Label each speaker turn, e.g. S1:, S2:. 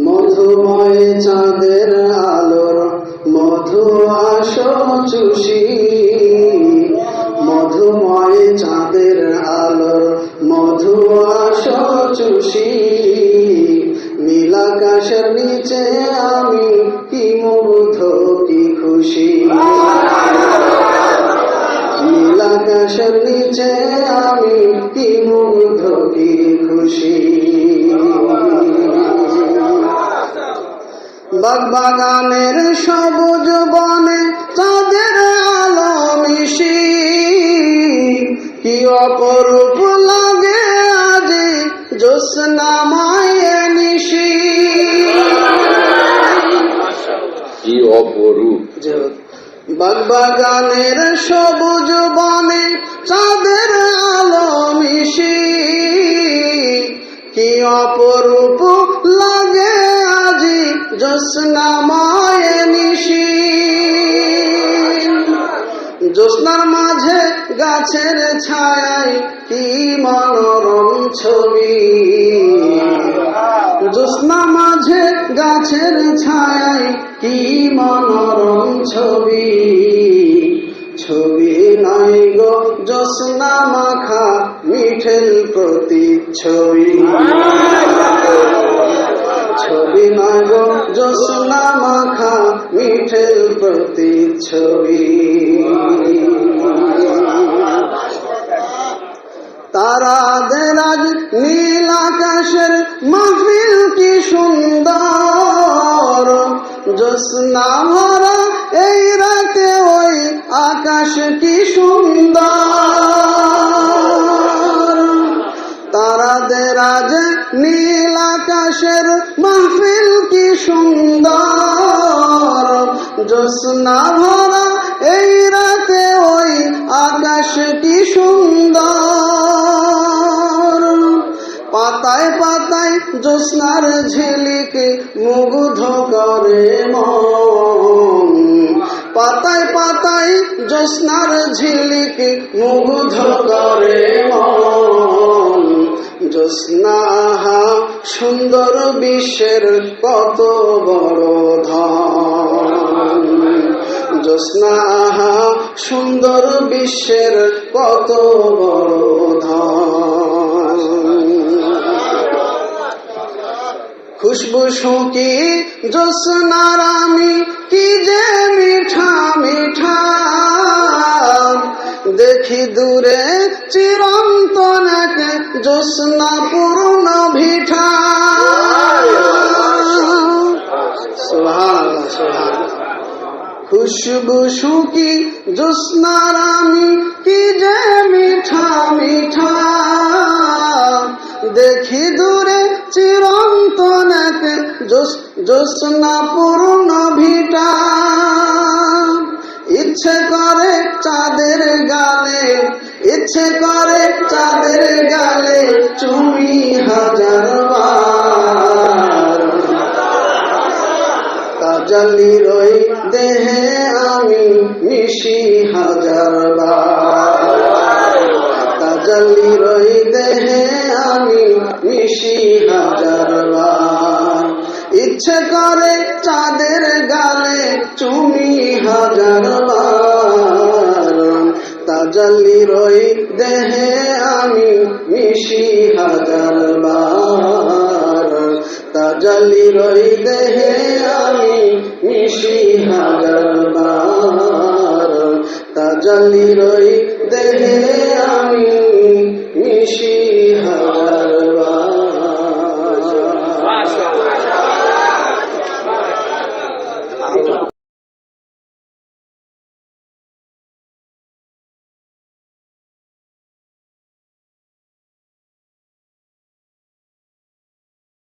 S1: মধুময় চাঁদের আলোর মধু আসো চুষি। মধুময় চাঁদের আলোর মধু আসো চুষি। নীলাকাশের নিচে আমি কি মুগ্ধ, কি খুশি। নীলাকাশের নিচে আমি কি মুগ্ধ, কি খুশি। বাগবাগানের সবুজ বনে চাঁদের আলো মিশি। কি অপরূপ লাগে আজি জ্যোৎস্না মায়ে নিশি।
S2: কি অপরূপ।
S1: বাগবাগানের সবুজ বনে চাঁদের আলো মিশি। কি অপরূপ লাগে আজি নিশি জ্যোৎস্নার মাঝে গাছের ছায়ায় কি মনোরম ছবি। জ্যোৎস্না মাঝে গাছের ছায়ায় কি মনোরম ছবি। ছবি নাই গো জ্যোৎস্না মাখা মিঠেল প্রতি ছবি নাই মাগো জোসনা মাখা মিঠেল ছবি তারা দেরাজ নীল আকাশের মাহফিল কি সুন্দর। জোসনা ভরা নীল আকাশের মাহফিল কি সুন্দর? জ্যোৎস্না ভরা এই রাতে ওই আকাশ কি সুন্দর? পাতায় পাতায় জ্যোৎস্নার ঝিলিকে মুগ্ধ করে মন। পাতায় পাতায় জ্যোৎস্নার ঝিলিকে মুগ্ধ করে মন। জ্যোৎস্নাহা সুন্দর বিশ্বের কত বড় ধন। সুন্দর বিশ্বের কত বড় ধন। খুশবু শুকি জ্যোৎস্নার আমি জ্যোৎস্না পূর্ণ ভিঠা খুশবু শুকি জ্যোৎস্নার কি যে মিঠা মিঠা। দেখি দূরে চিরন্তন এক জ্যোৎস্না পূর্ণ ভিটা ইচ্ছে করে চাঁদের গালে ইচ্ছে করে চাঁদের গালে চুমি হাজার তাজালি রই দেহে আমি মিশি হাজার তাজালি রই দেহে আমি মিশি হাজার ইচ্ছে করে চাঁদের গালে চুমি হাজার তাজালি রই মিশি হাজার বার। তাজালি রই দেহে আমি মিশি হাজার বার। তাজালি রই দেহে আমি